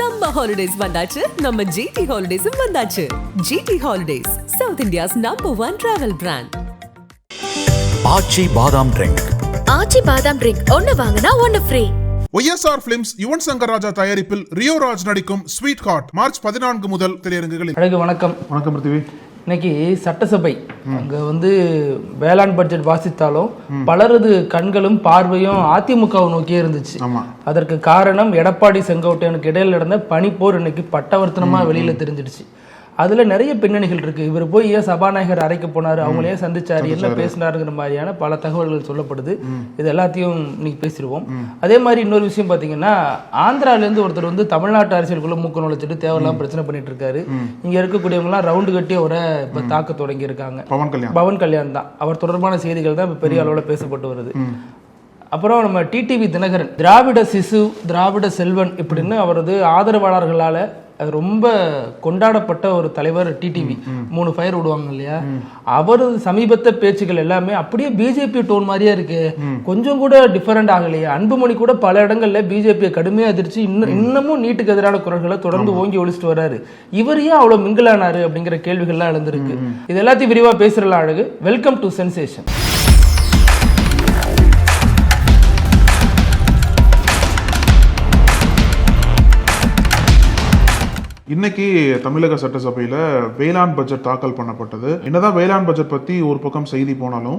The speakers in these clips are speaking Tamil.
சம்மர் ஹாலிடேஸ் வந்தாச்சு. நம்ம ஜிடி ஹாலிடேஸும் வந்தாச்சு. GT holidays South India's number one travel brand Aachi badam drink Aachi badam drink ஒன்னு வாங்கினா ஒன்னு free YSR films Yuvan Shankar Raja தயாரிப்பில் ரியோ ராஜ் நடிக்கும் ஸ்வீட் ஹார்ட் மார்ச் பதினான்கு முதல் திரையரங்குகளில். அழகு வணக்கம். வணக்கம் பிருத்திவி. இன்னைக்கு சட்டசபை. அங்க வந்து வேளாண் பட்ஜெட் வாசித்தாலும் பலரது கண்களும் பார்வையும் அதிமுகவை நோக்கியே இருந்துச்சு. அதற்கு காரணம் எடப்பாடி செங்கோட்டையனுக்கு இடையில நடந்த பனிப்போர் இன்னைக்கு பட்டவர்த்தனமா வெளியில தெரிஞ்சிடுச்சு. அதுல நிறைய பின்னணிகள் இருக்கு. இவர் போய் ஏன் சபாநாயகர் அறைக்கு போனாரு? அவங்கள சந்திச்சாரு? என்ன பேசினாருங்கிற மாதிரியான பல தகவல்கள் சொல்லப்படுது. இது எல்லாத்தையும் இன்னைக்கு பேசிடுவோம். அதே மாதிரி இன்னொரு விஷயம் பாத்தீங்கன்னா ஆந்திரால இருந்து ஒருத்தர் வந்து தமிழ்நாட்டு அரசியலுக்குள்ள மூக்க நுழைச்சிட்டு தேவையில்லாம பிரச்சனை பண்ணிட்டு இருக்காரு இங்க இருக்கக்கூடியவங்க எல்லாம் ரவுண்டு கட்டி அவரை இப்ப தாக்க தொடங்கி இருக்காங்க பவன் கல்யாண். பவன் கல்யாண் தான். அவர் தொடர்பான செய்திகள் தான் இப்ப பெரிய அளவுல பேசப்பட்டு வருது. அப்புறம் நம்ம டிடிவி தினகரன் திராவிட சிசு திராவிட செல்வன் இப்படின்னு அவரது ஆதரவாளர்களால அது ரொம்ப கொண்டாடப்பட்ட ஒரு தலைவர் டிடிவி மூணு ஃபயர் விடுவாங்க இல்லையா? அவரது சமீபத்த பேச்சுகள் எல்லாமே அப்படியே பிஜேபி டோன் மாதிரியே இருக்கு. கொஞ்சம் கூட டிஃபரெண்ட் ஆகலையே. அன்புமணி கூட பல இடங்கள்ல பிஜேபியை கடுமையா அதிர்ச்சி இன்னும் இன்னமும் நீட்டுக்கு எதிரான குரல்களை தொடர்ந்து ஓங்கி ஒழிச்சிட்டு வராரு. இவர் ஏன் அவ்வளவு மிங்கிலானாரு அப்படிங்கிற கேள்விகள்லாம் எழுந்திருக்கு. இது எல்லாத்தையும் விரிவா பேசுறலாம் அழகு. வெல்கம் டு சென்சேஷன் இன்னைக்கு தமிழக சட்டசபையில வேளாண் பட்ஜெட் தாக்கல் பண்ணப்பட்டது. என்னதான் வேளாண் பட்ஜெட் பத்தி ஒரு பக்கம் செய்தி போனாலும்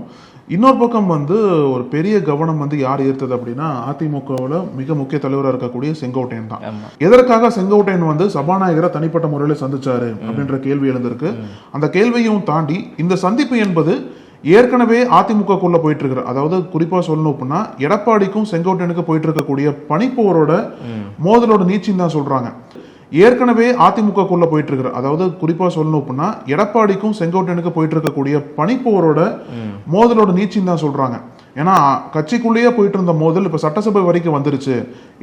இன்னொரு பக்கம் வந்து ஒரு பெரிய கவனம் வந்து யார் ஈர்த்தது அப்படின்னா அதிமுகவில் மிக முக்கிய தலைவராக இருக்கக்கூடிய செங்கோட்டையன் தான். எதற்காக செங்கோட்டையன் வந்து சபாநாயகரை தனிப்பட்ட முறையில் சந்திச்சாரு அப்படின்ற கேள்வி எழுந்திருக்கு. அந்த கேள்வியும் தாண்டி இந்த சந்திப்பு என்பது ஏற்கனவே அதிமுகக்குள்ள போயிட்டு இருக்கிற அதாவது குறிப்பா சொல்லணும் அப்படின்னா எடப்பாடிக்கும் செங்கோட்டையனுக்கு போயிட்டு இருக்கக்கூடிய பனிப்போரோட மோதலோட நீச்சின்னு தான் சொல்றாங்க. ஏற்கனவே அதிமுகக்குள்ள போயிட்டு இருக்கிற அதாவது குறிப்பா சொல்லணும் அப்படின்னா எடப்பாடிக்கும் செங்கோட்டையனுக்கு போயிட்டு இருக்கக்கூடிய பனிப்போரோட மோதலோட நீச்சின்னு தான் சொல்றாங்க. ஏன்னா கட்சிக்குள்ளேயே போயிட்டு இருந்த மோதல் இப்ப சட்டசபை வரைக்கும் வந்துருச்சு.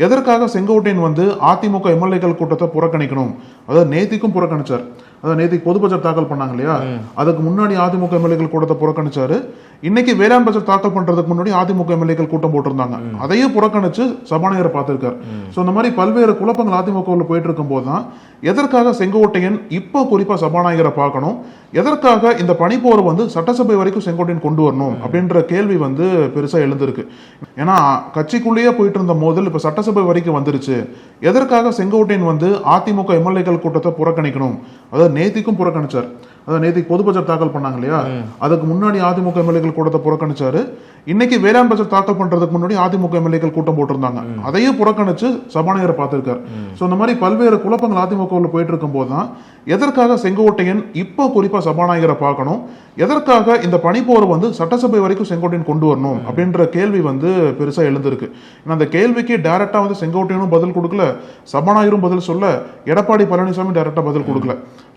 எதற்காக செங்கோட்டையன் வந்து அதிமுக எம்எல்ஏக்கள் கூட்டத்தை புறக்கணிக்கணும்? அதாவது நேத்திக்கும் புறக்கணிச்சார். அதாவது நேத்திக்கு பொது பட்ஜெட் தாக்கல் பண்ணாங்க இல்லையா? அதுக்கு முன்னாடி அதிமுக எம்எல்ஏக்கள் கூட்டத்தை புறக்கணிச்சாரு. இன்னைக்கு வேளாண் பட்ஜெட் தாக்கல் பண்றதுக்கு முன்னாடி அதிமுக எம்எல்ஏக்கள் கூட்டம் போட்டிருந்தாங்க. அதையும் புறக்கணிச்சு சபாநாயகரை பார்த்திருக்காரு. சோ இந்த மாதிரி பல்வேறு குழப்பங்கள் அதிமுகவில் போயிட்டு இருக்கும் போதுதான் எதற்காக செங்கோட்டையன் இப்போ குறிப்பா சபாநாயகரை பார்க்கணும்? எதற்காக இந்த பனிப்போர் வந்து சட்டசபை வரைக்கும் செங்கோட்டையன் கொண்டு வரணும்? அப்படின்ற கேள்வி வந்து பெருசா எழுந்திருக்கு. ஏன்னா கட்சிக்குள்ளேயே போயிட்டு இருந்த மோதல் இப்ப சட்டசபை வரைக்கும் வந்துருச்சு. எதற்காக செங்கோட்டையன் வந்து அதிமுக எம்எல்ஏக்கள் கூட்டத்தை புறக்கணிக்கணும்? அதாவது நேத்திக்கும் புறக்கணிச்சார். அதாவது நேத்திக்கு பொது பட்ஜெட் தாக்கல் பண்ணாங்க இல்லையா? அதுக்கு முன்னாடி அதிமுக எம்எல்ஏக்கள் கூட்டத்தை புறக்கணிச்சாரு. இன்னைக்கு வேளாண் பட்ஜெட் தாக்கல் பண்றதுக்கு முன்னாடி அதிமுக எம்எல்ஏக்கள் கூட்டம் போட்டிருந்தாங்க. அதையும் புறக்கணிச்சு சபாநாயகரை பார்த்திருக்காரு. சோ இந்த மாதிரி பல்வேறு குழப்பங்கள் அதிமுகவில் போயிட்டு இருக்கும் போதுதான் எதற்காக செங்கோட்டையன் இப்போ குறிப்பா சபாநாயகரை பார்க்கணும்? எதற்காக இந்த பனிப்போர் வந்து சட்டசபை வரைக்கும் செங்கோட்டையன் கொண்டு வரணும்? அப்படின்ற கேள்வி வந்து பெருசா எழுந்திருக்கு. ஏன்னா அந்த கேள்விக்கு டேரெக்டாக வந்து செங்கோட்டையனும் பதில் கொடுக்கல சபாநாயகரும் பதில் சொல்ல எடப்பாடி பழனிசாமி டைரக்டா பதில் கொடுக்கல.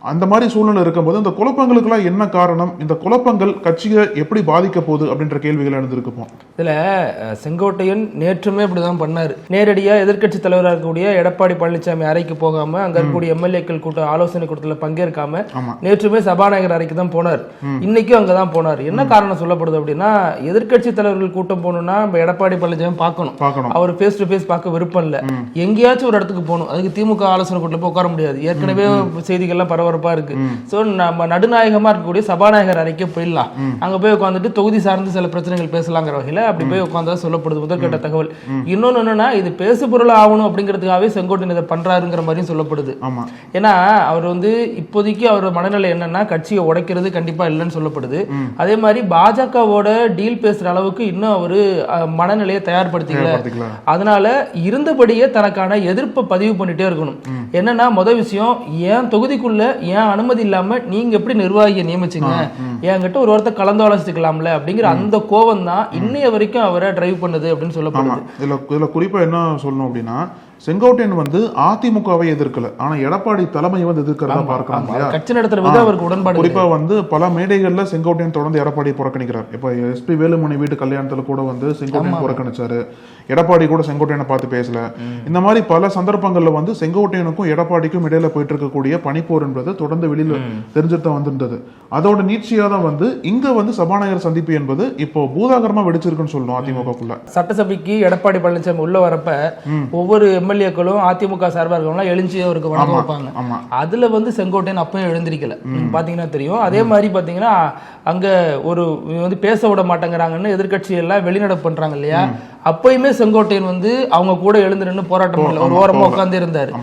அந்த மாதிரி சூழ்நிலை இருக்கும்போது இந்த குழப்பங்களுக்கெல்லாம் என்ன காரணம்? இந்த குழப்பங்கள் கட்சியை எப்படி பாதிக்க போகுது அப்படின்ற கேள்விகள் எழுந்திருக்குப்போம் இதுல செங்கோட்டையன் நேற்றுமே இப்படிதான் பண்ணாரு. நேரடியா எதிர்க்கட்சி தலைவராக இருக்கக்கூடிய எடப்பாடி பழனிசாமி அறைக்கு போகாம அங்க இருக்கக்கூடிய எம்எல்ஏக்கள் கூட்ட ஆலோசனை கூட்டத்துல பங்கேற்காம. நேற்றுமே சபாநாயகர் அறைக்கு தான் போனார். இன்னைக்கும் அங்கதான் போனார். என்ன காரணம் சொல்லப்படுது அப்படின்னா எதிர்க்கட்சி தலைவர்கள் கூட்டம் போகணும்னா நம்ம எடப்பாடி பழனிசாமி பார்க்கணும். அவர் ஃபேஸ் டு ஃபேஸ் பார்க்க விருப்பம் இல்ல. எங்கேயாச்சும் ஒரு இடத்துக்கு போகணும். அதுக்கு திமுக ஆலோசனை கூட்டத்தில் உட்கார முடியாது. ஏற்கனவே செய்திகள்லாம் பரபரப்பா இருக்கு. சோ நம்ம நடுநாயகமா இருக்கக்கூடிய சபாநாயகர் அறைக்கே போயிடலாம். அங்க போய் உட்காந்துட்டு தொகுதி சார்ந்து சில பிரச்சனைகள் பேசலாங்கிற வகையில அப்படி போய் உட்காந்தா சொல்லப்படுது முதற்கட்ட தகவல். இன்னொன்னு என்னன்னா இது பேசு பொருள் ஆகணும் அப்படிங்கிறதுக்காகவே செங்கோட்டையன் இதை பண்றாருங்கிற மாதிரியும் சொல்லப்படுது. ஏன்னா அவர் வந்து இப்போதைக்கு அவர் மனநிலை என்னன்னா கட்சியை உடைக்கிறது கண்டிப்பா இல்லைன்னு சொல்லப்படுது. அதே மாதிரி பாஜகவோட டீல் பேசுற அளவுக்கு இன்னும் அவரு மனநிலையை தயார்படுத்திக்கல. அதனால இருந்தபடியே தனக்கான எதிர்ப்பை பதிவு பண்ணிட்டே இருக்கணும். என்னன்னா முத விஷயம் ஏன் தொகுதிக்குள்ள ஏன் அனுமதி இல்லாம நீங்க எப்படி நிர்வாகியை நியமிச்சீங்க? என்கிட்ட ஒரு வாரத்தை கலந்து ஆலோசிக்கலாம்ல அப்படிங்கிற அந்த கோவம் தான் இன்னைய வரைக்கும் அவரை டிரைவ் பண்ணுது அப்படின்னு சொல்லப்படுது. இதுல இதுல குறிப்பா என்ன சொல்லணும் அப்படின்னா செங்கோட்டையன் வந்து அதிமுகவை எதிர்க்கல. ஆனா எடப்பாடி தலைமையை வந்து எதிர்க்கிறதா பார்க்கணும் இல்லையா கட்சி நடத்துற விதம் அவருக்கு உடன்பாடு குறிப்பா வந்து பல மேடைகள்ல செங்கோட்டையன் தொடர்ந்து எடப்பாடி புறக்கணிக்கிறார். இப்ப எஸ்பி வேலுமணி வீட்டு கல்யாணத்துல கூட வந்து செங்கோட்டையன் புறக்கணிச்சாரு. எடப்பாடி கூட செங்கோட்டையனை பார்த்து பேசல. இந்த மாதிரி பல சந்தர்ப்பங்கள்ல வந்து செங்கோட்டையனுக்கும் எடப்பாடிக்கும் இடையில போயிட்டு இருக்கக்கூடிய பனிப்போர் என்பது தொடர்ந்து வெளியில தெரிஞ்சுட்டு தான் வந்திருந்தது. அதோட நீட்சியா தான் வந்து இங்க வந்து சபாநாயகர் சந்திப்பு என்பது இப்போ பூதாகரமா வெடிச்சிருக்குன்னு சொல்லணும் அதிமுகக்குள்ள. சட்டசபைக்கு எடப்பாடி பழனிசாமி உள்ள வரப்ப ஒவ்வொரு எம்எல்ஏக்களும் அதிமுக சார்பாக இருக்கவங்களாம் எழுஞ்சி அவருக்கு வணக்கம் வைப்பாங்க அதுல வந்து செங்கோட்டையன் அப்பயும் எழுந்திருக்கல. பாத்தீங்கன்னா தெரியும். அதே மாதிரி பாத்தீங்கன்னா அங்க ஒரு வந்து பேச விட மாட்டேங்கிறாங்கன்னு எதிர்க்கட்சி எல்லாம் வெளிநடப்பு பண்றாங்க இல்லையா? அப்பயுமே செங்கோட்டையன் வந்து அவங்க கூட எழுந்து நின்னு போராட்டம் பண்ணல. ஒரு உட்கார்ந்து இருந்தாரு.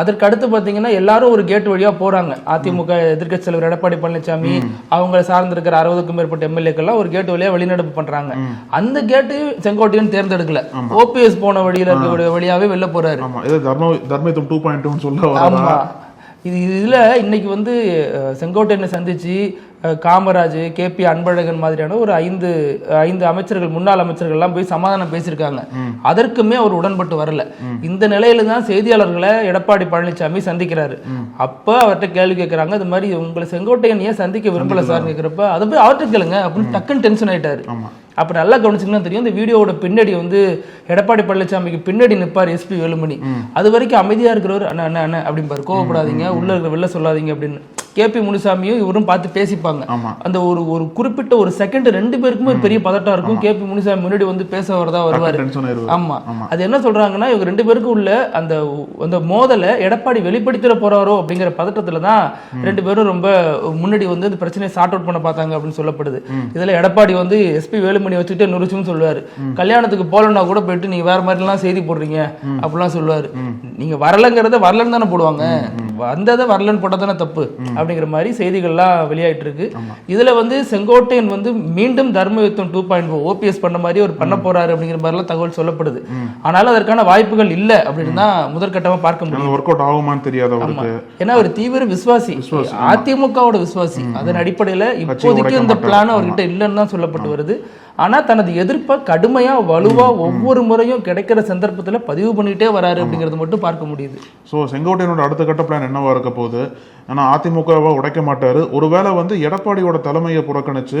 அதற்கு அடுத்து பாத்தீங்கன்னா எல்லாரும் ஒரு கேட் வழியா போறாங்க. அதிமுக எதிர்க்கட்சி தலைவர் எடப்பாடி பழனிசாமி அவங்க சார்ந்திருக்கிற அறுபதுக்கும் மேற்பட்ட எம்எல்ஏக்கள்லாம் ஒரு கேட் வழியா வெளிநடப்பு பண்றாங்க. அந்த கேட்டு செங்கோட்டையன் தேர்ந்தெடுக்கல. ஓபிஎஸ் போன வழியில இருக்கக்கூடிய வழியாவே வெளில போறாரு. தர்ம தர்மயுத்தம் டூ பாயிண்ட் சொல்ல இது இதுல இன்னைக்கு வந்து செங்கோட்டையனை சந்திச்சு காமராஜ் கேபி அன்பழகன் மாதிரியான ஒரு ஐந்து ஐந்து அமைச்சர்கள் முன்னாள் அமைச்சர்கள் எல்லாம் போய் சமாதானம் பேசியிருக்காங்க. அதற்குமே அவர் உடன்பட்டு வரல. இந்த நிலையில தான் செய்தியாளர்களை எடப்பாடி பழனிசாமி சந்திக்கிறாரு. அப்ப அவர்கிட்ட கேள்வி கேட்கறாங்க இது மாதிரி உங்களை செங்கோட்டையன் ஏன் சந்திக்க விரும்பல சார் கேட்கிறப்ப அதை போய் அவர்கிட்ட கேளுங்க அப்படின்னு டக்குன்னு டென்ஷன் ஆயிட்டாரு. அப்ப நல்லா கவனிச்சிங்கன்னா தெரியும். இந்த வீடியோவோட பின்னாடி வந்து எடப்பாடி பழனிசாமிக்கு பின்னாடி நிப்பார் எஸ்பி வேலுமணி. அது வரைக்கும் அமைதியா இருக்கிறவர் அண்ணா அண்ணா அண்ணா அப்படிம்பாரு கோவப்படாதீங்க. உள்ள இருக்கிற வெளில சொல்லாதீங்க அப்படின்னு. கேபி முனுசாமியும் இவரும் பார்த்து பேசிப்பாங்க. அந்த ஒரு ஒரு குறிப்பிட்ட ஒரு செகண்ட் ரெண்டு பேருக்குமே ஒரு பெரிய பதட்டம் இருக்கும். கேபி முனுசாமி முன்னாடி வந்து பேச வரதா வருவாரு. ஆமா. அது என்ன சொல்றாங்கன்னா இவங்க ரெண்டு பேருக்கும் உள்ள அந்த அந்த மோதலை எடப்பாடி வெளிப்படுத்திட போறாரோ அப்படிங்கிற பதட்டத்துல தான் ரெண்டு பேரும் ரொம்ப முன்னாடி வந்து இந்த பிரச்சனையை சார்ட் அவுட் பண்ண பார்த்தாங்க அப்படின்னு சொல்லப்படுது. இதுல எடப்பாடி வந்து எஸ்பி வேலுமணி வச்சுட்டு நுரிச்சுன்னு சொல்லுவாரு. கல்யாணத்துக்கு போலன்னா கூட போயிட்டு நீங்க வேற மாதிரி எல்லாம் செய்தி போடுறீங்க. அப்படிலாம் சொல்லுவாரு. நீங்க வரலங்கிறத வரலன்னு தானே போடுவாங்க. வந்ததை வரலன்னு போட்டா தானே தப்பு. அப்படிங்கிற மாதிரி செய்திகள்லாம் வெளியாயிட்டு இருக்கு இதுல வந்து செங்கோட்டையன் வந்து மீண்டும் தர்ம யுத்தம் டூ பாயிண்ட் ஓபிஎஸ் பண்ண மாதிரி ஒரு பண்ண போறாரு அப்படிங்கிற மாதிரிலாம் தகவல் சொல்லப்படுது. ஆனாலும் அதற்கான வாய்ப்புகள் இல்ல அப்படின்னு தான் முதற்கட்டமா பார்க்க முடியும் ஒர்க் அவுட் ஆகுமான்னு தெரியாது ஏன்னா அவர் தீவிர விசுவாசி. அதிமுகவோட விசுவாசி. அதன் அடிப்படையில இப்போதைக்கு இந்த பிளான் அவர்கிட்ட இல்லைன்னு தான் சொல்லப்பட்டு வருது. ஆனா தனது எதிர்ப்பை கடுமையா வலுவா ஒவ்வொரு முறையும் கிடைக்கிற சந்தர்ப்பத்துல பதிவு பண்ணிட்டே வராரு அப்படிங்கறது மட்டும் பார்க்க முடியுது. ஸோ செங்கோட்டையனோட அடுத்த கட்ட பிளான் என்னவா இருக்க போகுது? ஏன்னா அதிமுகவை உடைக்க மாட்டாரு. ஒருவேளை வந்து எடப்பாடியோட தலைமையை புறக்கணிச்சு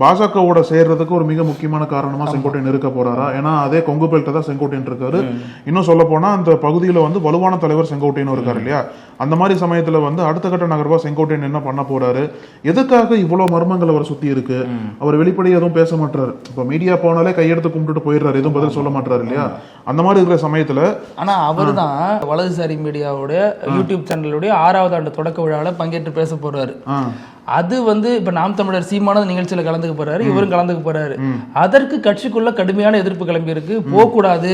பாஜகவோட சேர்றதுக்கு ஒரு மிக முக்கியமான காரணமா செங்கோட்டையன் இருக்க போறாரா? ஏன்னா அதே கொங்கு பெல்ட்ட தான் செங்கோட்டையன் இருக்காரு. இன்னும் சொல்ல போனா அந்த பகுதியில வந்து வலுவான தலைவர் செங்கோட்டையன் இருக்காரு இல்லையா? அந்த மாதிரி சமயத்துல வந்து அடுத்த கட்ட நகர்வா செங்கோட்டையன் என்ன பண்ண போறாரு? எதுக்காக இவ்வளவு மர்மங்கள் அவர் சுத்தி இருக்கு? அவர் வெளிப்படையா எதுவும் பேச மாட்டாரு. இப்ப மீடியா போனாலே கையெடுத்து கும்பிட்டுட்டு போயிடுறாரு. எதுவும் பதில் சொல்ல மாட்டாரு இல்லையா? அந்த மாதிரி இருக்கிற சமயத்துல ஆனா அவர்தான் வலதுசாரி மீடியாவோட யூடியூப் சேனலுடைய ஆறாவது ஆண்டு தொடக்க விழாவில் பங்கேற்று பேச போறாரு. அது வந்து இப்ப நாம் தமிழர் சீமானது நிகழ்ச்சியில கலந்துக்க போறாரு இவரும் கலந்துக்க போறாரு. அதற்கு கட்சிக்குள்ள கடுமையான எதிர்ப்பு கிளம்பி இருக்கு. போகக்கூடாது.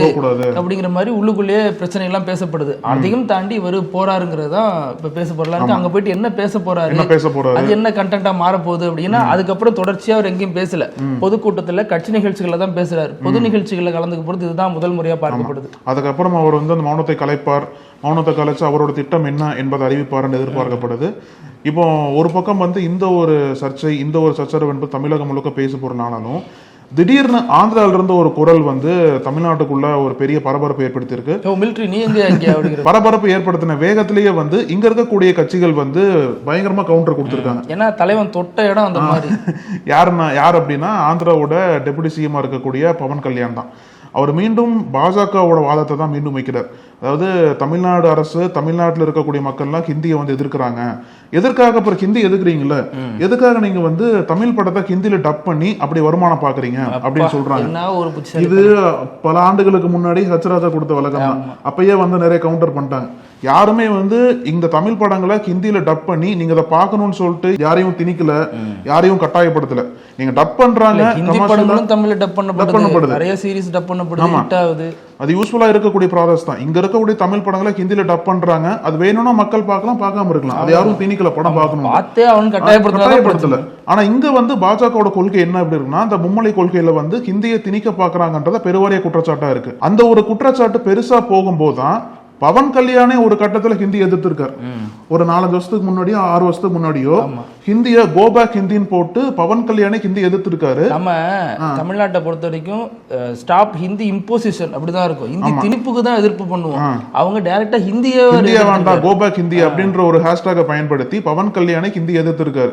அப்படிங்கிற மாதிரி உள்ளுக்குள்ளேயே பிரச்சனை எல்லாம் பேசப்படுது அதையும் தாண்டி இவர் போறாருங்கிறது தான் இப்ப பேச போறலாம் இருக்கு அங்க போயிட்டு என்ன பேச போறாரு? அது என்ன கண்டென்ட்டா மாற போகுது அப்படின்னா அதுக்கப்புறம் தொடர்ச்சியா அவர் எங்கேயும் பேசல. பொதுக்கூட்டத்துல கட்சி நிகழ்ச்சிகள்ல தான் பேசுறாரு. பொது நிகழ்ச்சிகள்ல கலந்துக்க போறது இதுதான் முதல் முறையா பார்க்கப்படுது. அதுக்கப்புறம் அவர் வந்து அந்த மௌனத்தை கலைப்பார். மௌனத்தை கலைச்சு அவரோட திட்டம் என்ன என்பதை அறிவிப்பார்னு எதிர்பார்க்கப்படுது. இப்போ ஒரு பக்கம் வந்து இந்த ஒரு சர்ச்சை இந்த ஒரு சச்சரவு என்பது தமிழகம் முழுக்க பேசு பொருளானாலும் திடீர்னு ஆந்திரால இருந்து ஒரு குரல் வந்து தமிழ்நாட்டுக்குள்ள ஒரு பெரிய பரபரப்பு ஏற்படுத்தியிருக்கு. பரபரப்பு ஏற்படுத்தின வேகத்திலேயே வந்து இங்க இருக்கக்கூடிய கட்சிகள் வந்து பயங்கரமா கவுண்டர் கொடுத்திருக்காங்க. ஏன்னா தலைவன் தொட்ட இடம் அந்த மாதிரி. யாருன்னா யார் அப்படின்னா ஆந்திராவோட டெபுட்டி சிஎம்மா இருக்கக்கூடிய பவன் கல்யாண் தான். அவர் மீண்டும் பாஜகவோட வாதத்தை தான் மீண்டும் வைக்கிறார். அதாவது தமிழ்நாடு அரசு தமிழ்நாட்டில் இருக்கக்கூடிய மக்கள்லாம் ஹிந்தியை வந்து எதிர்க்கிறாங்க. எதற்காக அப்புறம் ஹிந்தி எதுக்குறீங்கல்ல? எதுக்காக நீங்க வந்து தமிழ் படத்தை ஹிந்தியில டப் பண்ணி அப்படி வருமானம் பாக்குறீங்க அப்படின்னு சொல்றாங்க. இது பல ஆண்டுகளுக்கு முன்னாடி ஹச்ராஜா கொடுத்த விளக்கம் தான். அப்பயே வந்து நிறைய கவுண்டர் பண்ணிட்டாங்க. யாருமே வந்து இந்த தமிழ் படங்களை ஹிந்தியில டப் பண்ணி நீங்க அதை பார்க்கணும்னு சொல்லிட்டு யாரையும் திணிக்கல யாரையும் கட்டாயப்படுத்தல. நீங்க டப் பண்றாங்க தமிழ்ல டப் பண்ணப்படுது. நிறைய சீரிஸ் டப் பண்ணப்படுது ஹிட் ஆகுது. அது யூஸ்ஃபுல்லா இருக்கக்கூடிய ப்ராசஸ் தான். இங்க இருக்கக்கூடிய தமிழ் படங்களை ஹிந்தியில டப் பண்றாங்க. அது வேணும்னா மக்கள் பார்க்கலாம் பார்க்காம இருக்கலாம். அது யாரும் திணிக்கல படம் பார்க்கணும் பார்த்தே அவன் கட்டாயப்படுத்தல. கட்டாயப்படுத்தல ஆனா இங்க வந்து பாஜகவோட கொள்கை என்ன எப்படி இருக்குன்னா அந்த மும்மொழி கொள்கையில வந்து ஹிந்தியை திணிக்க பாக்குறாங்கன்றத பெருவாரிய குற்றச்சாட்டா இருக்கு. அந்த ஒரு குற்றச்சாட்டு பெருசா போகும்போதுதான் பவன் கல்யாணே ஒரு கட்டத்துல ஹிந்தி எதிர்த்திருக்காரு. ஒரு நாலஞ்சு வருஷத்துக்கு முன்னாடியோ ஆறு வருஷத்துக்கு முன்னாடியோ ஹிந்திய கோபேக் ஹிந்தின்னு போட்டு பவன் கல்யாணே ஹிந்தி எதிர்த்திருக்காரு. நம்ம தமிழ்நாட்டை பொறுத்த வரைக்கும் ஸ்டாப் ஹிந்தி இம்போசிஷன் அப்படிதான் இருக்கும். ஹிந்தி திணிப்புக்கு தான் எதிர்ப்பு பண்ணுவோம். அவங்க டைரக்டா ஹிந்தியே இந்தியா வேண்டாம் கோபேக் ஹிந்தி அப்படின்ற ஒரு ஹேஷ்டாக பயன்படுத்தி பவன் கல்யாணை ஹிந்தி எதிர்த்திருக்காரு.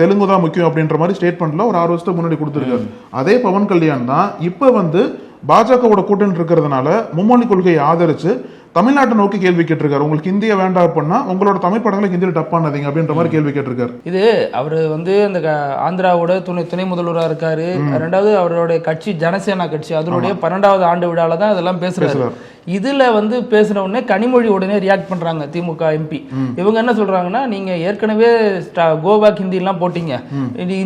தெலுங்கு தான் முக்கியம் அப்படின்ற மாதிரி ஸ்டேட்மெண்ட்ல ஒரு ஆறு வருஷத்துக்கு முன்னாடி கொடுத்திருக்காரு. அதே பவன் கல்யாண் தான் இப்ப வந்து பாஜகவோட கூட்டணி இருக்கிறதுனால மும்மொழி கொள்கையை ஆதரிச்சு தமிழ்நாட்டை நோக்கி கேள்வி கேட்டிருக்காரு. உங்களுக்கு ஹிந்தியை வேண்டாம் அப்படின்னா உங்களோட தமிழ் படங்களை ஹிந்தியில டப் பண்ணாதீங்க அப்படின்ற மாதிரி கேள்வி கேட்டிருக்காரு. இது அவர் வந்து அந்த ஆந்திராவோட துணை துணை முதல்வராக இருக்காரு. ரெண்டாவது அவருடைய கட்சி ஜனசேனா கட்சி. அதனுடைய பன்னெண்டாவது ஆண்டு விழால தான் இதெல்லாம் பேசுறாரு. இதுல வந்து பேசின உடனே கனிமொழி உடனே ரியாக்ட் பண்றாங்க திமுக எம்பி இவங்க என்ன சொல்றாங்கன்னா நீங்க ஏற்கனவே கோபேக் ஹிந்தி எல்லாம் போட்டீங்க.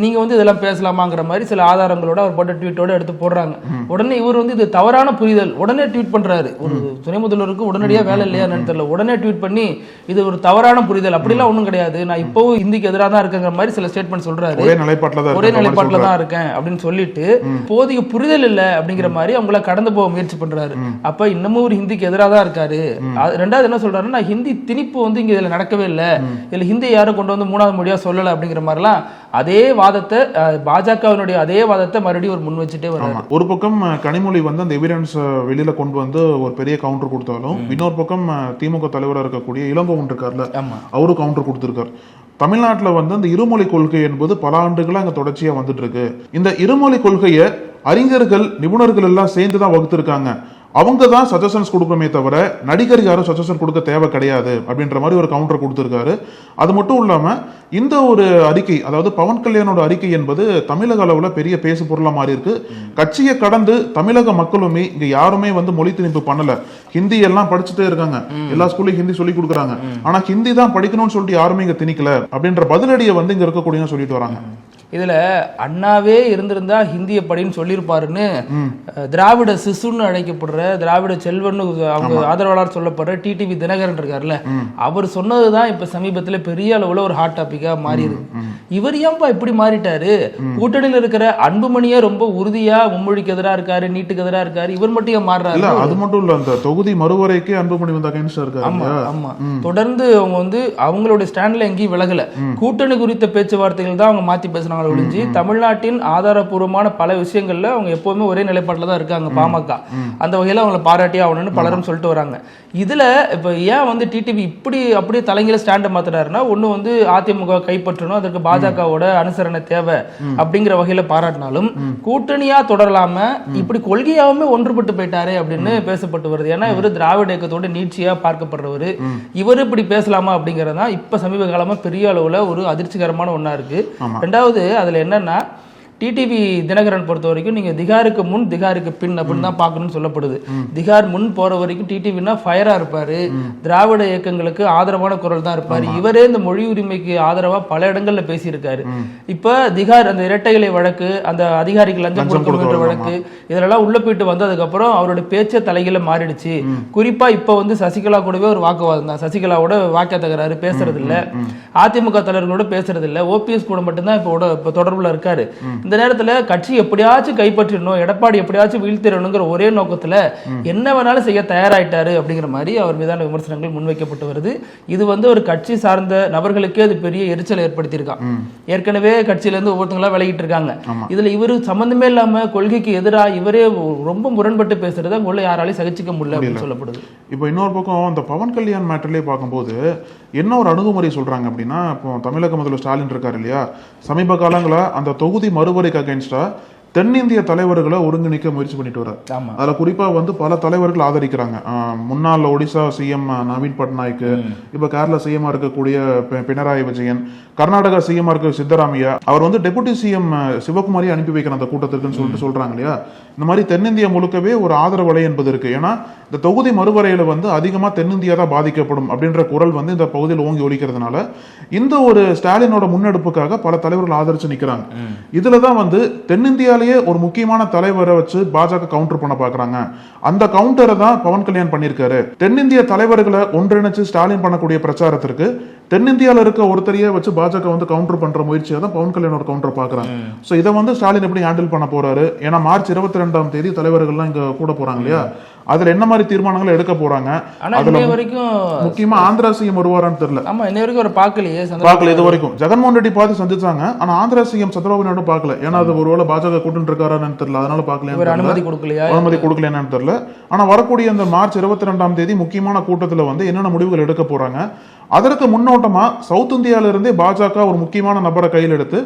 நீங்க வந்து இதெல்லாம் பேசலாமாங்கிற மாதிரி சில ஆதாரங்களோட அவர் போட்ட ட்வீட்டோட எடுத்து போடுறாங்க. உடனே இவர் வந்து இது தவறான புரிதல். உடனே ட்வீட் பண்றாரு. ஒரு துணை முதல்வருக்கு உடனடியா வேலை இல்லையா என்னன்னு தெரியல. உடனே ட்வீட் பண்ணி இது ஒரு தவறான புரிதல். அப்படிலாம் ஒண்ணும் கிடையாது. நான் இப்பவும் ஹிந்திக்கு எதிராக தான் இருக்கேங்கிற மாதிரி சில ஸ்டேட்மெண்ட் சொல்றாரு. ஒரே நிலைப்பாட்டில் ஒரே நிலைப்பாட்டில். தான் இருக்கேன் அப்படின்னு சொல்லிட்டு போதிய புரிதல் இல்ல அப்படிங்கிற மாதிரி அவங்கள கடந்து போக முயற்சி பண்றாரு. அப்ப இன்னமும் ஒரு ஹிந்திக்கு எதிராக தான் இருக்காரு ரெண்டாவது என்ன சொல்றாருன்னா ஹிந்தி திணிப்பு வந்து இங்க இதுல நடக்கவே இல்ல. இதுல ஹிந்தி யாரும் கொண்டு வந்து மூணாவது மொழியா சொல்லல அப்படிங்கிற மாதிரிலாம் அதே வாதத்தை பாஜகவினுடைய அதே வாதத்தை மறுபடியும் ஒரு முன் வச்சுட்டே வர்றாரு. ஆமா. ஒரு பக்கம் கனிமொழி வந்து அந்த எவிடன்ஸ் வெளியில கொண்டு வந்து ஒரு பெரிய கவுண்டர் கொடுத்தாலும் இன்னொரு பக்கம் திமுக தலைவரா இருக்கக்கூடிய இளங்கோவன் இருக்கார்ல ஆமா. அவரும் கவுண்டர் கொடுத்திருக்காரு. தமிழ்நாட்டுல வந்து இந்த இருமொழி கொள்கை என்பது பல ஆண்டுகளா அங்க தொடர்ச்சியா வந்துட்டு இருக்கு. இந்த இருமொழி கொள்கையை அறிஞர்கள் நிபுணர்கள் எல்லாம் சேர்ந்து தான் வகுத்திருக்காங்க. அவங்க தான் சஜஷன்ஸ் கொடுப்போமே தவிர நடிகர் யாரும் சஜஷன் கொடுக்க தேவை கிடையாது அப்படின்ற மாதிரி ஒரு கவுண்டர் கொடுத்திருக்காரு. அது மட்டும் இல்லாம இந்த ஒரு அறிக்கை அதாவது பவன் கல்யாணோட அறிக்கை என்பது தமிழக அளவுல பெரிய பேசு பொருளா மாறி இருக்கு. கட்சியை கடந்து தமிழக மக்களுமே இங்க யாருமே வந்து மொழி திணிப்பு பண்ணல. ஹிந்தி எல்லாம் படிச்சுட்டே இருக்காங்க. எல்லா ஸ்கூல்லையும் ஹிந்தி சொல்லி கொடுக்குறாங்க. ஆனா ஹிந்தி தான் படிக்கணும்னு சொல்லிட்டு யாருமே இங்க திணிக்கல அப்படின்ற பதிலடியை வந்து இங்க இருக்கக்கூடியவங்க சொல்லிட்டு வராங்க. இதுல அண்ணாவே இருந்திருந்தா ஹிந்திய படின்னு சொல்லியிருப்பாருன்னு திராவிட சிசுன்னு அழைக்கப்படுற திராவிட செல்வன்னு அவங்க ஆதரவாளர் சொல்லப்படுற டிடிவி தினகரன் இருக்காருல்ல அவர் சொன்னதுதான் இப்ப சமீபத்துல பெரிய அளவுல ஒரு ஹாட் டாபிக்கா மாறி இருக்கு இவர் ஏன்பா இப்படி மாறிட்டாரு? கூட்டணியில் இருக்கிற அன்புமணியே ரொம்ப உறுதியா மும்மொழிக்கு எதிரா இருக்காரு நீட்டுக்கு எதிரா இருக்காரு இவர் மட்டும் ஏன் மாறுறாரு? அது மட்டும் இல்ல அந்த தொகுதி மறுவரைக்கே அன்புமணி வந்து அகைன்ஸ்டா இருக்காரு ஆமா இல்லையா? ஆமா. தொடர்ந்து அவங்க வந்து அவங்களுடைய ஸ்டாண்ட்ல எங்கேயும் விலகல. கூட்டணி குறித்த பேச்சுவார்த்தைகள் தான் அவங்க மாத்தி பேசுனாங்க. ஒழிஞ்சு தமிழ்நாட்டின் ஆதாரப்பூர்வமான பல விஷயங்கள்ல அவங்க எப்பவுமே ஒரே நிலைப்பாட்டில் தான் இருக்காங்க பாமக. அந்த வகையில அவங்களை பாராட்டி ஆகணும்னு பலரும் சொல்லிட்டு வராங்க. இதுல இப்ப ஏன் வந்து டிடிவி இப்படி அப்படியே தலைங்கில ஸ்டாண்டை மாத்துறாருன்னா ஒண்ணு வந்து அதிமுக கைப்பற்றணும் அதற்கு பாஜகவோட அனுசரணை தேவை அப்படிங்கிற வகையில பாராட்டினாலும் கூட்டணியா தொடரலாம இப்படி கொள்கையாவுமே ஒன்றுபட்டு போயிட்டாரே அப்படின்னு பேசப்பட்டு வருது. ஏன்னா இவர் திராவிட இயக்கத்தோட நீட்சியா பார்க்கப்படுறவர். இவர் இப்படி பேசலாமா அப்படிங்கறது இப்ப சமீப காலமா பெரிய அளவுல ஒரு அதிர்ச்சிகரமான ஒண்ணா இருக்கு. ரெண்டாவது அதுல என்னென்னா டிடிவி தினகரன் பொறுத்த வரைக்கும் நீங்க திகாருக்கு முன் திகாருக்கு பின் அப்படின்னு தான் பார்க்கணும்னு சொல்லப்படுது. திகார் முன் போற வரைக்கும் டிடிவினா ஃபயரா இருப்பாரு. திராவிட இயக்கங்களுக்கு ஆதரவான குரல் தான் இருப்பாரு. இவரே இந்த மொழி உரிமைக்கு ஆதரவா பல இடங்கள்ல பேசியிருக்காரு. இப்ப திகார் அந்த இரட்டைகளை வழக்கு அந்த அதிகாரிக்கு லஞ்சம் கொடுக்கறது, வழக்கு இதெல்லாம் உள்ள போயிட்டு வந்ததுக்கு அப்புறம் அவரோட பேச்ச தலைகீழ மாறிடுச்சு. குறிப்பா இப்ப வந்து சசிகலா கூடவே ஒரு வாக்குவாதம் தான். சசிகலாவோட வாக்கிய தகராறு பேசுறது இல்ல அதிமுக தலைவர்களோட பேசுறது இல்ல ஓபிஎஸ் கூட மட்டும்தான் இப்ப தொடர்புல இருக்காரு. இந்த நேரத்துல கட்சி எப்படியாச்சும் கைப்பற்றிடணும் எடப்பாடி எப்படியாச்சும் வீழ்த்திடணுங்கிற ஒரே நோக்கத்துல என்ன வேணாலும் செய்ய தயாராயிட்டாரு அப்படிங்கிற மாதிரி அவர் மீதான விமர்சனங்கள் முன்வைக்கப்பட்டு வருது. இது வந்து ஒரு கட்சி சார்ந்த நபர்களுக்கே அது பெரிய எரிச்சலை ஏற்படுத்தியிருக்கான் ஏற்கனவே கட்சியில இருந்து ஒவ்வொருத்தங்களா விலகிட்டு இருக்காங்க. இதுல இவரு சம்பந்தமே இல்லாம கொள்கைக்கு எதிரா இவரே ரொம்ப முரண்பட்டு பேசுறத அங்க உள்ள யாராலையும் சகிச்சுக்க முடியல அப்படின்னு சொல்லப்படுது. இப்போ இன்னொரு பக்கம் இந்த பவன் கல்யாண் மேட்டர்லேயே பார்க்கும்போது என்ன ஒரு அணுகுமுறை சொல்றாங்க அப்படின்னா இப்போ தமிழக முதல்வர் ஸ்டாலின் இருக்காரு இல்லையா? சமீப காலங்களா அந்த தொகுதி மறுவரைக்கு அகைன்ஸ்டா தென்னிந்திய தலைவர்களை ஒருங்கிணைக்க முயற்சி பண்ணிட்டு வர்றாரு. ஆமா. அதுல குறிப்பா வந்து பல தலைவர்கள் ஆதரிக்கிறாங்க. முன்னாள் ஒடிசா சிஎம் நவீன் பட்நாயக் இப்ப கேரளா சிஎம் இருக்கக்கூடிய பினராயி விஜயன் கர்நாடகா சிஎம் இருக்க சித்தராமையா அவர் வந்து டெபுட்டி சிஎம் சிவகுமாரி அனுப்பி வைக்கிற அந்த கூட்டத்திற்குன்னு சொல்லிட்டு சொல்றாங்க இல்லையா? இந்த மாதிரி தென்னிந்தியா முழுக்கவே ஒரு ஆதரவு அலை என்பது இருக்கு. ஏன்னா இந்த தொகுதி மறுவரையில வந்து அதிகமா தென்னிந்தியா தான் பாதிக்கப்படும் அப்படின்ற குரல் வந்து இந்த பகுதியில் ஓங்கி ஒலிக்கிறதுனால இந்த ஒரு ஸ்டாலினோட முன்னெடுப்புக்காக பல தலைவர்கள் ஆதரிச்சு நிக்கிறாங்க. இதுல தான் வந்து தென்னிந்தியாலேயே ஒரு முக்கியமான தலைவரை வச்சு பாஜக கவுண்டர் பண்ண பாக்குறாங்க. அந்த கவுண்டரை தான் பவன் கல்யாண் பண்ணியிருக்காரு. தென்னிந்திய தலைவர்களை ஒன்றிணைச்சு ஸ்டாலின் பண்ணக்கூடிய பிரச்சாரத்திற்கு தென்னிந்தியால இருக்க ஒருத்தரையே வச்சு பாஜக வந்து கவுண்டர் பண்ற முயற்சியை தான் பவன் கல்யாண் ஒரு கவுண்டர் பாக்குறாங்க சோ இதை வந்து ஸ்டாலின் எப்படி ஹேண்டில் பண்ண போறாரு? ஏன்னா மார்ச் இருபத்தி ரெண்டாம் தேதி தலைவர்கள்லாம் இங்க கூட போறாங்க இல்லையா? அதுல என்ன மாதிரி தீர்மானங்களை எடுக்க போறாங்க? அதுல வரைக்கும் முக்கியமா ஆந்திரா சிஎம் வருவாரான்னு தெரியல. ஆமா இன்னை வரைக்கும் அவர் பார்க்கலையே பார்க்கல இது வரைக்கும். ஜெகன்மோகன் ரெட்டி பார்த்து சந்திச்சாங்க ஆனா ஆந்திரா சிஎம் சந்திரபாபு நாயுடு பார்க்கல. ஏன்னா அது ஒருவேளை பாஜக கூட்டு இருக்காரான்னு தெரியல. அதனால பார்க்கல அனுமதி கொடுக்கலையா? அனுமதி கொடுக்கல என்னன்னு தெரியல. ஆனா வரக்கூடிய இந்த மார்ச் இருபத்தி ரெண்டாம் தேதி முக்கியமான கூட்டத்துல வந்து என்னென்ன முடிவுகள் எடுக்க போறாங்க? அதற்கு முன்னோட ஒட்டுமொத்தமா சவுத் இந்தியால இருந்தே பாஜக ஒரு முக்கியமான நபரை கையில் எடுத்து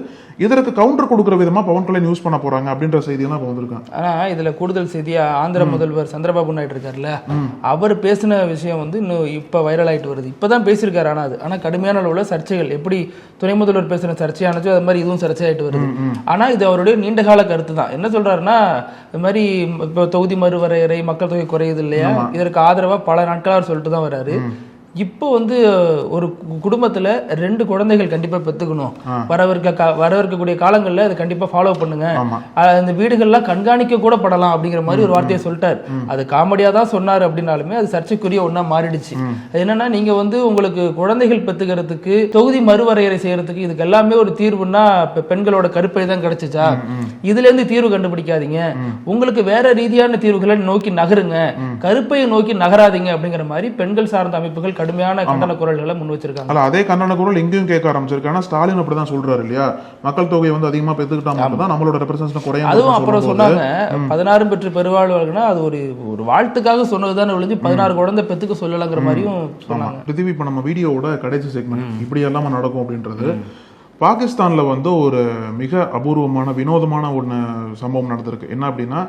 இதற்கு கவுண்டர் கொடுக்கிற விதமா பவன் கல்யாண் யூஸ் பண்ண போறாங்க அப்படின்ற செய்தியெல்லாம் இப்போ வந்திருக்காங்க ஆனா இதுல கூடுதல் செய்தியா ஆந்திர முதல்வர் சந்திரபாபு நாயுடு இருக்காருல்ல அவர் பேசின விஷயம் வந்து இன்னும் இப்ப வைரல் ஆயிட்டு வருது. இப்பதான் பேசியிருக்காரு ஆனா அது. ஆனா கடுமையான அளவுல சர்ச்சைகள். எப்படி துணை முதல்வர் பேசின சர்ச்சையானச்சோ அது மாதிரி இதுவும் சர்ச்சையாயிட்டு வருது. ஆனா இது அவருடைய நீண்டகால கருத்து தான் என்ன சொல்றாருன்னா இது மாதிரி இப்போ தொகுதி மறுவரையறை மக்கள் தொகை குறையுது இல்லையா? இதற்கு ஆதரவா பல நாட்களா அவர் சொல்லிட்டு தான் வராரு இப்போ வந்து ஒரு குடும்பத்துல ரெண்டு குழந்தைகள் கண்டிப்பா பெத்துக்கணும். வரவிருக்க வரவிருக்கக்கூடிய காலங்கள்ல அதை கண்டிப்பா ஃபாலோ பண்ணுங்க. அந்த வீடுகள்லாம் கண்காணிக்க கூட படலாம் அப்படிங்கிற மாதிரி ஒரு வார்த்தையை சொல்லிட்டார். அது காமெடியா தான் சொன்னார் அப்படின்னாலுமே அது சர்ச்சைக்குரிய ஒண்ணா மாறிடுச்சு. அது என்னன்னா நீங்க வந்து உங்களுக்கு குழந்தைகள் பெத்துக்கிறதுக்கு தொகுதி மறுவரையறை செய்யறதுக்கு இதுக்கு எல்லாமே ஒரு தீர்வுன்னா பெண்களோட கருப்பை தான் கிடைச்சிச்சா? இதுல இருந்து தீர்வு கண்டுபிடிக்காதீங்க. உங்களுக்கு வேற ரீதியான தீர்வுகளை நோக்கி நகருங்க. கருப்பையை நோக்கி நகராதீங்க அப்படிங்கிற மாதிரி பெண்கள் சார்ந்த அமைப்புகள் கடுமையான கண்டன குரல்களை முன் வச்சிருக்காங்க. அதே கண்டன குரல் எங்கேயும் கேட்க ஆரம்பிச்சிருக்கு. ஆனா ஸ்டாலின் அப்படிதான் சொல்றாரு இல்லையா? மக்கள் தொகையை வந்து அதிகமா பெற்றுக்கிட்டா மட்டும் தான் நம்மளோட ரெப்ரசன்டேஷன் குறையும் அதுவும் அப்புறம் சொன்னாங்க பதினாறு பெற்று பெருவாழ்வுகள்னா அது ஒரு ஒரு வாழ்த்துக்காக சொன்னதுதானே ஒழிஞ்சு பதினாறு குழந்தை பெத்துக்க சொல்லலாங்கிற மாதிரியும் சொன்னாங்க. பிருத்திவி இப்ப நம்ம வீடியோவோட கடைசி செக்மெண்ட் இப்படி எல்லாம் நடக்கும் அப்படின்றது. பாகிஸ்தான்ல வந்து ஒரு மிக அபூர்வமான வினோதமான ஒன்று சம்பவம் நடந்திருக்கு. என்ன அப்படின்னா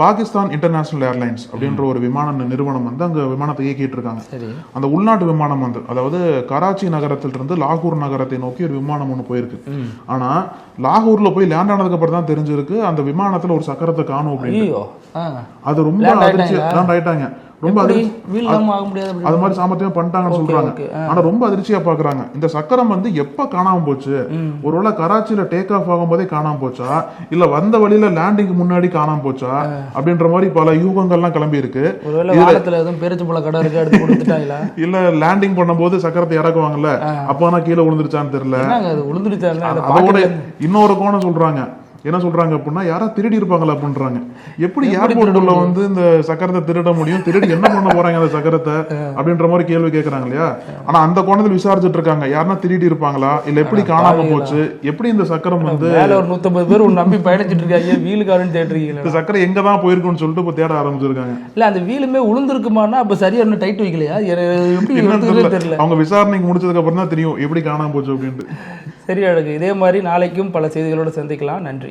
பாகிஸ்தான் இன்டர்நேஷனல் ஏர்லைன்ஸ் அப்படின்ற ஒரு விமான நிறுவனம் வந்து அங்க விமானத்தை இயக்கிட்டு இருக்காங்க அந்த உள்நாட்டு விமானம் வந்து அதாவது கராச்சி நகரத்திலிருந்து லாகூர் நகரத்தை நோக்கி ஒரு விமானம் ஒன்று போயிருக்கு. ஆனா லாகூர்ல போய் லேண்ட் ஆனதுக்கு அப்புறம் தான் தெரிஞ்சிருக்கு அந்த விமானத்துல ஒரு சக்கரத்தை காணும் அப்படின்னு அது ரொம்ப அதிர்ச்சி? லேண்ட் ஆயிட்டாங்க. ரொம்ப அது மாதிரி சாமர்த்தியம் பண்ணிட்டாங்கன்னு சொல்றாங்க. ஆனா ரொம்ப அதிர்ச்சியா பாக்குறாங்க. இந்த சக்கரம் வந்து எப்ப காணாம போச்சு? ஒருவேளை கராச்சியில டேக் ஆஃப் ஆகும்போதே காணாம போச்சா? இல்ல வந்த வழியில லேண்டிங் முன்னாடி காணாம போச்சா? அப்படின்ற மாதிரி பல யூகங்கள்லாம் கிளம்பி இருக்கு. இல்ல லேண்டிங் பண்ணும்போது சக்கரத்தை இறக்குவாங்கல்ல. அப்ப கீழே விழுந்துருச்சான்னு தெரியல. அதோட இன்னொரு கோணம் சொல்றாங்க. என்ன சொல்றாங்க அப்படின்னா யாரா திருடி இருப்பாங்களா அப்படின்றாங்க. எப்படி ஏர்போர்ட்டுக்குள்ள வந்து இந்த சக்கரத்தை திருட முடியும்? திருடி என்ன பண்ண போறாங்க அந்த சக்கரத்தை? அப்படின்ற மாதிரி கேள்வி கேக்குறாங்க இல்லையா? ஆனா அந்த கோணத்தில் விசாரிச்சுட்டு இருக்காங்க. யாருன்னா திருடி இருப்பாங்களா? இல்ல எப்படி காணாம போச்சு? எப்படி இந்த சக்கரம் வந்து ஒரு நூத்தம்பது பேர் உன்னை நம்பி பயணிச்சிட்டு இருக்காங்க. வீலுக்காரன்னு தேடுறீங்களா இந்த சக்கரம் எங்க தான் போயிருக்குன்னு சொல்லிட்டு இப்ப தேட ஆரம்பிச்சிருக்காங்க. இல்ல அந்த வீலுமே உளுந்துருக்குமானா அப்ப சரியா இன்னும் டைட் வைக்கலையா? எப்படி தெரியல. அவங்க விசாரணைக்கு முடிச்சதுக்கு அப்புறம் தான் தெரியும். எப்படி காணாம போச்சு அப்படின்ட்டு. சரி அழகு. இதே மாதிரி நாளைக்கும் பல செய்திகளோட சந்திக்கலாம். நன்றி.